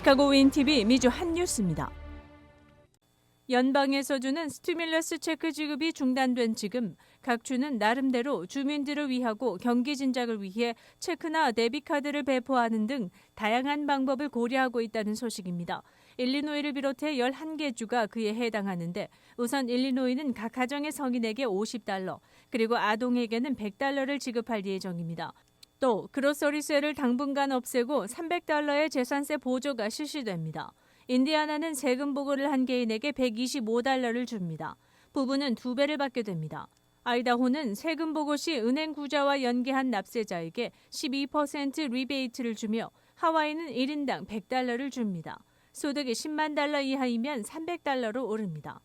시카고 윈TV 미주 한뉴스입니다. 연방에서 주는 스티뮬러스 체크 지급이 중단된 지금 각 주는 나름대로 주민들을 위하고 경기 진작을 위해 체크나 데비카드를 배포하는 등 다양한 방법을 고려하고 있다는 소식입니다. 일리노이를 비롯해 11개 주가 그에 해당하는데 우선 일리노이는 각 가정의 성인에게 50달러, 그리고 아동에게는 100달러를 지급할 예정입니다. 또 그로서리세를 당분간 없애고 300달러의 재산세 보조가 실시됩니다. 인디아나는 세금 보고를 한 개인에게 125달러를 줍니다. 부부는 두 배를 받게 됩니다. 아이다호는 세금 보고 시 은행 구자와 연계한 납세자에게 12% 리베이트를 주며 하와이는 1인당 100달러를 줍니다. 소득이 10만 달러 이하이면 300달러로 오릅니다.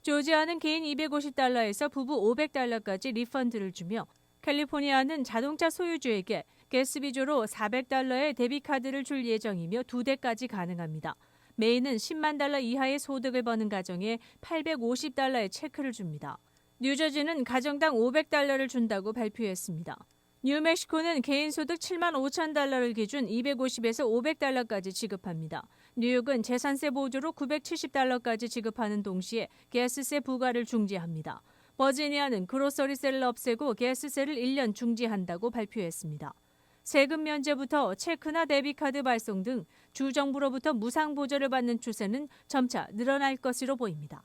조지아는 개인 250달러에서 부부 500달러까지 리펀드를 주며 캘리포니아는 자동차 소유주에게 가스비조로 400달러의 데비카드를 줄 예정이며 두 대까지 가능합니다. 메인은 10만 달러 이하의 소득을 버는 가정에 850달러의 체크를 줍니다. 뉴저지는 가정당 500달러를 준다고 발표했습니다. 뉴멕시코는 개인 소득 7만 5천 달러를 기준 250에서 500달러까지 지급합니다. 뉴욕은 재산세 보조로 970달러까지 지급하는 동시에 가스세 부과를 중지합니다. 버지니아는 그로서리세를 없애고 가스세를 1년 중지한다고 발표했습니다. 세금 면제부터 체크나 데비카드 발송 등 주정부로부터 무상 보조를 받는 추세는 점차 늘어날 것으로 보입니다.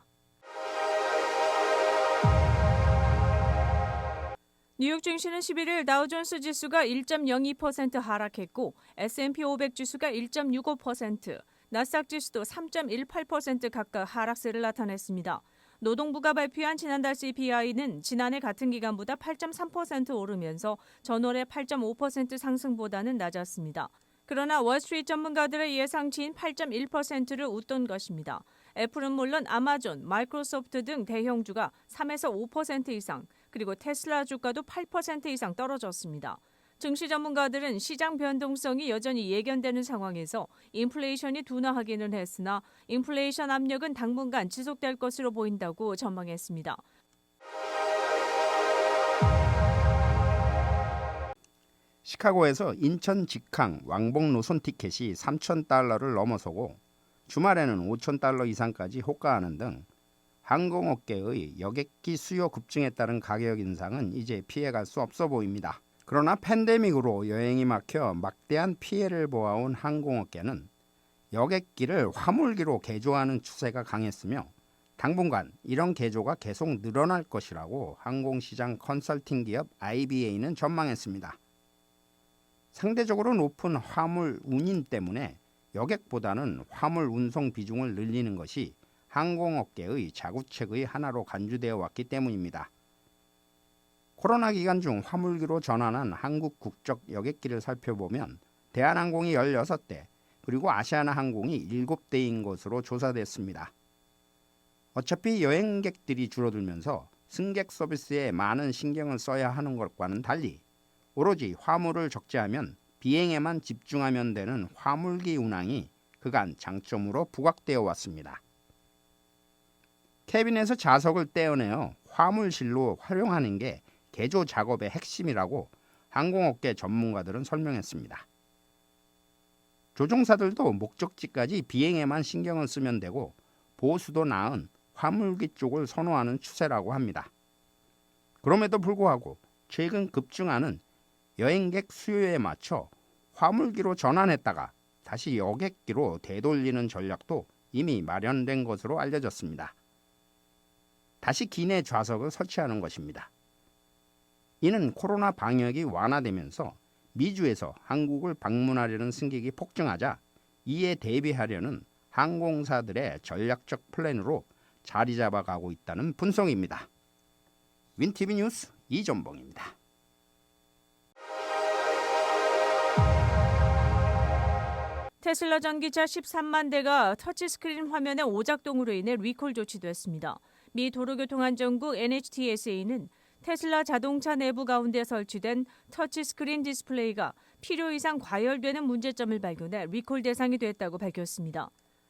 뉴욕 증시는 11일 다우존스 지수가 1.02% 하락했고 S&P 500 지수가 1.65%, 나스닥 지수도 3.18% 각각 하락세를 나타냈습니다. 노동부가 발표한 지난달 CPI는 지난해 같은 기간보다 8.3% 오르면서 전월의 8.5% 상승보다는 낮았습니다. 그러나 월스트리트 전문가들의 예상치인 8.1%를 웃돈 것입니다. 애플은 물론 아마존, 마이크로소프트 등 대형주가 3에서 5% 이상, 그리고 테슬라 주가도 8% 이상 떨어졌습니다. 증시 전문가들은 시장 변동성이 여전히 예견되는 상황에서 인플레이션이 둔화하기는 했으나 인플레이션 압력은 당분간 지속될 것으로 보인다고 전망했습니다. 시카고에서 인천 직항 왕복 노선 티켓이 3천 달러를 넘어서고 주말에는 5천 달러 이상까지 호가하는 등 항공업계의 여객기 수요 급증에 따른 가격 인상은 이제 피해갈 수 없어 보입니다. 그러나 팬데믹으로 여행이 막혀 막대한 피해를 보아온 항공업계는 여객기를 화물기로 개조하는 추세가 강했으며 당분간 이런 개조가 계속 늘어날 것이라고 항공시장 컨설팅 기업 IBA는 전망했습니다. 상대적으로 높은 화물 운임 때문에 여객보다는 화물 운송 비중을 늘리는 것이 항공업계의 자구책의 하나로 간주되어 왔기 때문입니다. 코로나 기간 중 화물기로 전환한 한국 국적 여객기를 살펴보면 대한항공이 16대, 그리고 아시아나항공이 7대인 것으로 조사됐습니다. 어차피 여행객들이 줄어들면서 승객 서비스에 많은 신경을 써야 하는 것과는 달리 오로지 화물을 적재하면 비행에만 집중하면 되는 화물기 운항이 그간 장점으로 부각되어 왔습니다. 캐빈에서 자석을 떼어내어 화물실로 활용하는 게 개조 작업의 핵심이라고 항공업계 전문가들은 설명했습니다. 조종사들도 목적지까지 비행에만 신경을 쓰면 되고 보수도 나은 화물기 쪽을 선호하는 추세라고 합니다. 그럼에도 불구하고 최근 급증하는 여행객 수요에 맞춰 화물기로 전환했다가 다시 여객기로 되돌리는 전략도 이미 마련된 것으로 알려졌습니다. 다시 기내 좌석을 설치하는 것입니다. 이는 코로나 방역이 완화되면서 미주에서 한국을 방문하려는 승객이 폭증하자 이에 대비하려는 항공사들의 전략적 플랜으로 자리 잡아가고 있다는 분석입니다. 윈티비 뉴스 이전봉입니다. 테슬라 전기차 13만 대가 터치스크린 화면의 오작동으로 인해 리콜 조치됐습니다. 미 도로교통안전국 NHTSA는 테슬라 자동차 내부 가운데 설치된 터치스크린 디스플레이가 필요 이상 과열되는 문제점을 발견해 리콜 대상이 됐다고 밝혔습니다.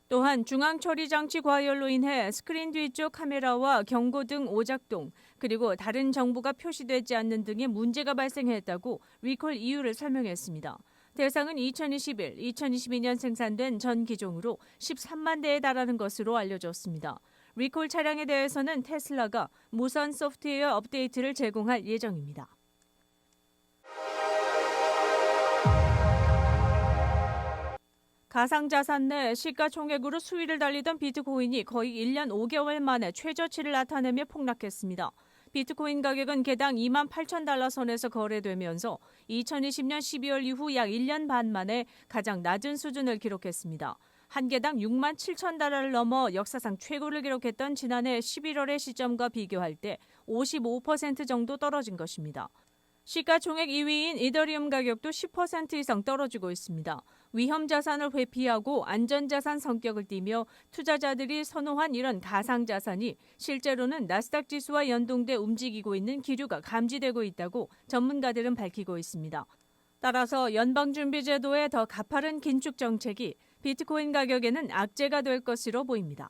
또한 중앙 처리 장치 과열로 인해 스크린 뒤쪽 카메라와 경고 등 오작동 그리고 다른 정보가 표시되지 않는 등의 문제가 발생했다고 리콜 이유를 설명했습니다. 대상은 2021, 2022년 생산된 전 기종으로 13만 대에 달하는 것으로 알려졌습니다. 리콜 차량에 대해서는 테슬라가 무선 소프트웨어 업데이트를 제공할 예정입니다. 가상자산 내 시가총액으로 수위를 달리던 비트코인이 거의 1년 5개월 만에 최저치를 나타내며 폭락했습니다. 비트코인 가격은 개당 2만 8천 달러 선에서 거래되면서 2020년 12월 이후 약 1년 반 만에 가장 낮은 수준을 기록했습니다. 한 개당 6만 7천 달러를 넘어 역사상 최고를 기록했던 지난해 11월의 시점과 비교할 때 55% 정도 떨어진 것입니다. 시가총액 2위인 이더리움 가격도 10% 이상 떨어지고 있습니다. 위험 자산을 회피하고 안전 자산 성격을 띠며 투자자들이 선호한 이런 가상 자산이 실제로는 나스닥 지수와 연동돼 움직이고 있는 기류가 감지되고 있다고 전문가들은 밝히고 있습니다. 따라서 연방준비제도의 더 가파른 긴축 정책이 비트코인 가격에는 악재가 될 것으로 보입니다.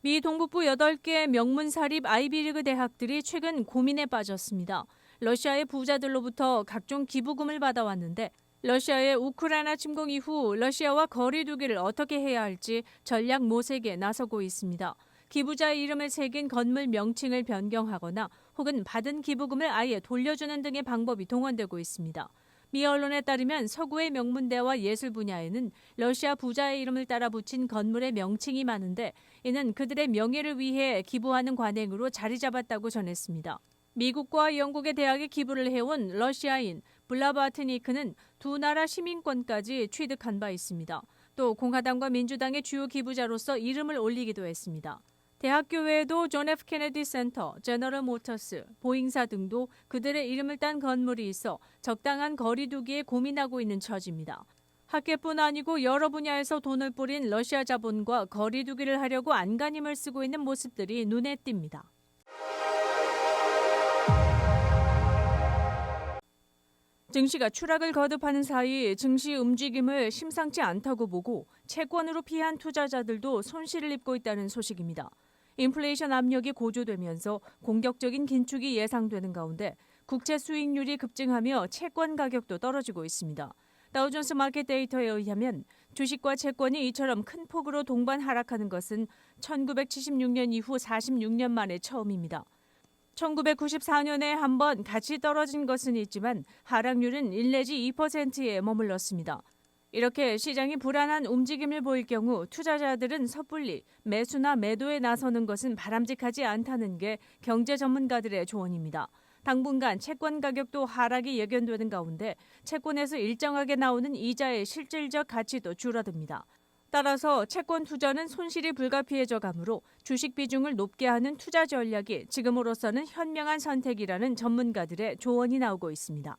미 동북부 8개 명문 사립 아이비리그 대학들이 최근 고민에 빠졌습니다. 러시아의 부자들로부터 각종 기부금을 받아왔는데 러시아의 우크라이나 침공 이후 러시아와 거리 두기를 어떻게 해야 할지 전략 모색에 나서고 있습니다. 기부자의 이름을 새긴 건물 명칭을 변경하거나 혹은 받은 기부금을 아예 돌려주는 등의 방법이 동원되고 있습니다. 미 언론에 따르면 서구의 명문대와 예술 분야에는 러시아 부자의 이름을 따라 붙인 건물의 명칭이 많은데 이는 그들의 명예를 위해 기부하는 관행으로 자리 잡았다고 전했습니다. 미국과 영국의 대학에 기부를 해온 러시아인 블라바트니크는 두 나라 시민권까지 취득한 바 있습니다. 또 공화당과 민주당의 주요 기부자로서 이름을 올리기도 했습니다. 대학교 외에도 존 F 케네디 센터, 제너럴 모터스, 보잉사 등도 그들의 이름을 딴 건물이 있어 적당한 거리두기에 고민하고 있는 처지입니다. 학계뿐 아니고 여러 분야에서 돈을 뿌린 러시아 자본과 거리두기를 하려고 안간힘을 쓰고 있는 모습들이 눈에 띕니다. 증시가 추락을 거듭하는 사이 증시 움직임을 심상치 않다고 보고 채권으로 피한 투자자들도 손실을 입고 있다는 소식입니다. 인플레이션 압력이 고조되면서 공격적인 긴축이 예상되는 가운데 국채 수익률이 급증하며 채권 가격도 떨어지고 있습니다. 다우존스 마켓 데이터에 의하면 주식과 채권이 이처럼 큰 폭으로 동반 하락하는 것은 1976년 이후 46년 만에 처음입니다. 1994년에 한 번 같이 떨어진 것은 있지만 하락률은 1 내지 2%에 머물렀습니다. 이렇게 시장이 불안한 움직임을 보일 경우 투자자들은 섣불리 매수나 매도에 나서는 것은 바람직하지 않다는 게 경제 전문가들의 조언입니다. 당분간 채권 가격도 하락이 예견되는 가운데 채권에서 일정하게 나오는 이자의 실질적 가치도 줄어듭니다. 따라서 채권 투자는 손실이 불가피해져 가므로 주식 비중을 높게 하는 투자 전략이 지금으로서는 현명한 선택이라는 전문가들의 조언이 나오고 있습니다.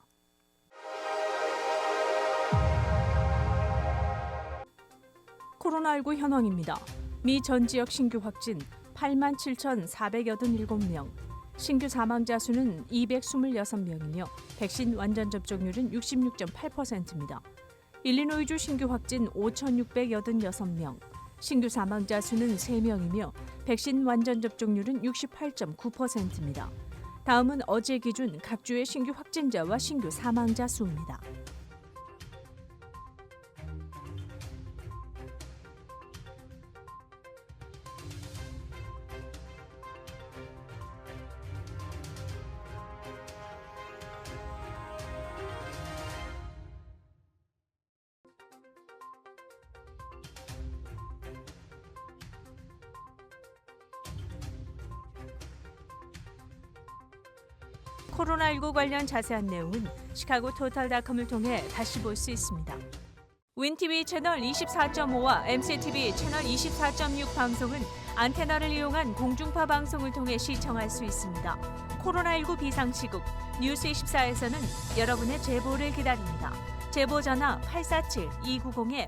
코로나19 현황입니다. 미 전 지역 신규 확진 8만 7,487명, 신규 사망자 수는 226명이며 백신 완전 접종률은 66.8%입니다. 일리노이주 신규 확진 5,686명, 신규 사망자 수는 3명이며 백신 완전 접종률은 68.9%입니다. 다음은 어제 기준 각 주의 신규 확진자와 신규 사망자 수입니다. 코로나19 관련 자세한 내용은 시카고 토탈닷컴을 통해 다시 볼 수 있습니다. 윈TV 채널 24.5와 MCTV 채널 24.6 방송은 안테나를 이용한 공중파 방송을 통해 시청할 수 있습니다. 코로나19 비상시국 뉴스 24에서는 여러분의 제보를 기다립니다. 제보 전화 847-290-8255